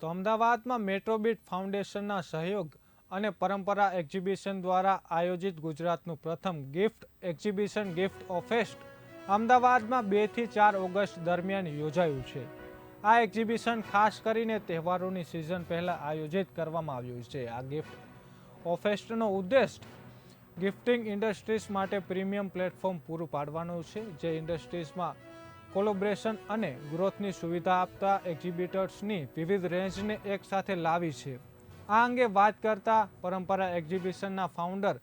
તો અમદાવાદમાં મેટ્રોબીટ ફાઉન્ડેશનના સહયોગ અને પરંપરા એક્ઝિબિશન દ્વારા આયોજિત ગુજરાતનું પ્રથમ gift exhibition gift of fest અમદાવાદમાં બેથી ચાર ઓગસ્ટ દરમિયાન યોજાયું છે. આ એક્ઝિબિશન ખાસ કરીને તહેવારોની સિઝન પહેલાં આયોજિત કરવામાં આવ્યું છે. આ ગિફ્ટ ઓફેસ્ટનો ઉદ્દેશ ગિફ્ટિંગ ઇન્ડસ્ટ્રીઝ માટે પ્રીમિયમ પ્લેટફોર્મ પૂરું પાડવાનું છે, જે ઇન્ડસ્ટ્રીઝમાં કોલોબ્રેશન અને ગ્રોથની સુવિધા આપતા એક્ઝિબિટર્સની વિવિધ રેન્જને એકસાથે લાવી છે. આ અંગે વાત કરતા પરંપરા એક્ઝિબિશનના ફાઉન્ડર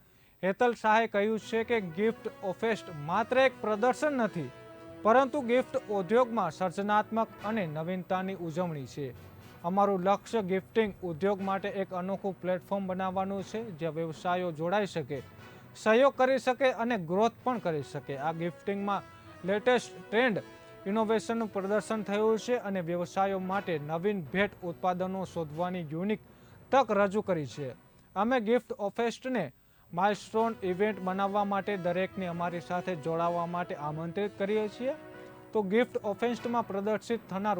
હેતલ શાહે કહ્યું છે કે ગિફ્ટ ઓફેસ્ટ માત્ર એક પ્રદર્શન નથી, પરંતુ ગિફ્ટ ઉદ્યોગમાં સર્જનાત્મક અને નવીનતાની ઉજવણી છે. અમારું લક્ષ્ય ગિફ્ટિંગ ઉદ્યોગ માટે એક અનોખું પ્લેટફોર્મ બનાવવાનું છે, જ્યાં વ્યવસાયો જોડાઈ શકે, સહયોગ કરી શકે અને ગ્રોથ પણ કરી શકે. આ ગિફ્ટિંગમાં લેટેસ્ટ ટ્રેન્ડ ઇનોવેશનનું પ્રદર્શન થયું છે અને વ્યવસાયો માટે નવીન ભેટ ઉત્પાદનો શોધવાની યુનિક તક રજૂ કરી છે. અમે ગિફ્ટ ઓફેસ્ટને માઇલસ્ટોન ઇવેન્ટ બનાવવા માટે દરેકને અમારી સાથે જોડાવા માટે આમંત્રિત કરીએ છીએ. તો ગિફ્ટ ઓફેસ્ટમાં પ્રદર્શિત થનાર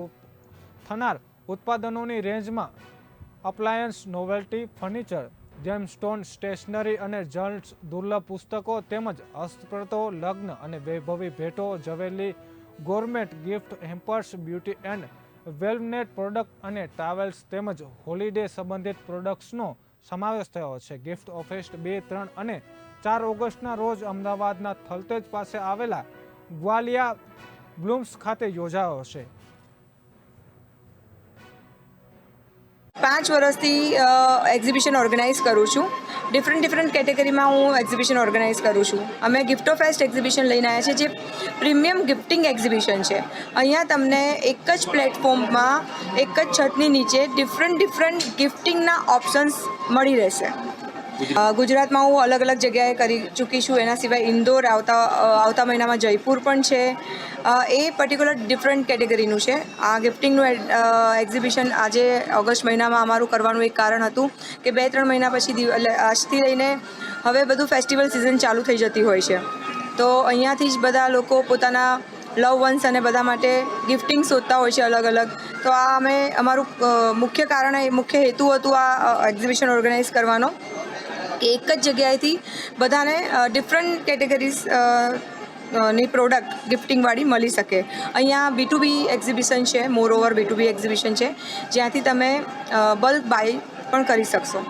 થનાર ઉત્પાદનોની રેન્જમાં appliance novelty furniture gemstone stationery અને જર્ન્સ દુર્લભ પુસ્તકો તેમજ હસ્તપ્રતો, લગ્ન અને વૈભવી ભેટો jewellery gourmet gift, hampers, beauty and wellness product અને ટ્રાવેલ્સ તેમજ હોલિડે સંબંધિત પ્રોડક્ટ્સનો સમાવેશ થયો છે. ગિફ્ટ ઓફેસ્ટ બે, ત્રણ અને ચાર ઓગસ્ટના રોજ અમદાવાદના થલતેજ પાસે આવેલા ગ્વાલિયા બ્લૂમ્સ ખાતે યોજાયો છે. પાંચ વર્ષથી એક્ઝિબિશન ઓર્ગેનાઇઝ કરું છું. ડિફરન્ટ ડિફરન્ટ કેટેગરીમાં હું એક્ઝિબિશન ઓર્ગેનાઇઝ કરું છું. અમે ગિફ્ટ ઓફ ફેસ્ટ એક્ઝિબિશન લઈને આવ્યા છે જે પ્રીમિયમ ગિફ્ટિંગ એક્ઝિબિશન છે. અહીંયા તમને એક જ પ્લેટફોર્મમાં એક જ છતની નીચે ડિફરન્ટ ડિફરન્ટ ગિફ્ટિંગના ઓપ્શન્સ મળી રહેશે. ગુજરાતમાં હું અલગ અલગ જગ્યાએ કરી ચૂકી છું. એના સિવાય ઇન્દોર આવતા આવતા મહિનામાં જયપુર પણ છે. એ પર્ટિક્યુલર ડિફરન્ટ કેટેગરીનું છે. આ ગિફ્ટિંગનું એક્ઝિબિશન આજે ઓગસ્ટ મહિનામાં અમારું કરવાનું એક કારણ હતું કે બે ત્રણ મહિના પછી આજથી લઈને હવે બધું ફેસ્ટિવલ સિઝન ચાલુ થઈ જતી હોય છે. તો અહીંયાથી જ બધા લોકો પોતાના લવ વન્સ અને બધા માટે ગિફ્ટિંગ શોધતા હોય છે અલગ અલગ. તો આ અમે, અમારું મુખ્ય કારણ મુખ્ય હેતુ હતું આ એક્ઝિબિશન ઓર્ગેનાઇઝ કરવાનો. એક જ જગ્યાએથી બધાને ડિફરન્ટ કેટેગરીઝની પ્રોડક્ટ ગિફ્ટિંગવાળી મળી શકે. અહીંયા બી ટુ બી એક્ઝિબિશન છે moreover B to B exhibition છે, જ્યાંથી તમે બલ્ક બાય પણ કરી શકશો.